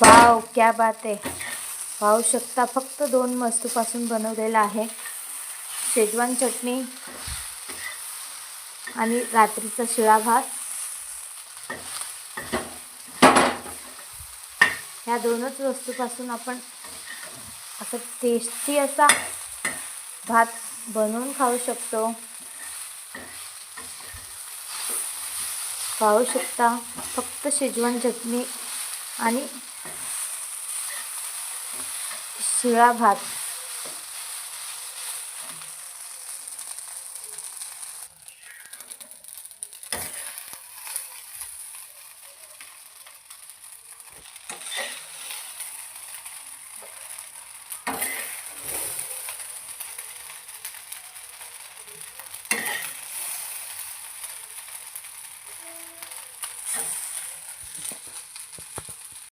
Wow क्या बात आहे. पाहू शकता फक्त दोन वस्तूपासून बनवलेला आहे. शेजवान चटणी आणि रात्रीचा शिळा भात. ह्या दोनच वस्तूपासून आपण असं टेस्टी असा भात बनवून खाऊ शकतो. पाहू शकता फक्त शेजवान चटणी आणि शिळा भात.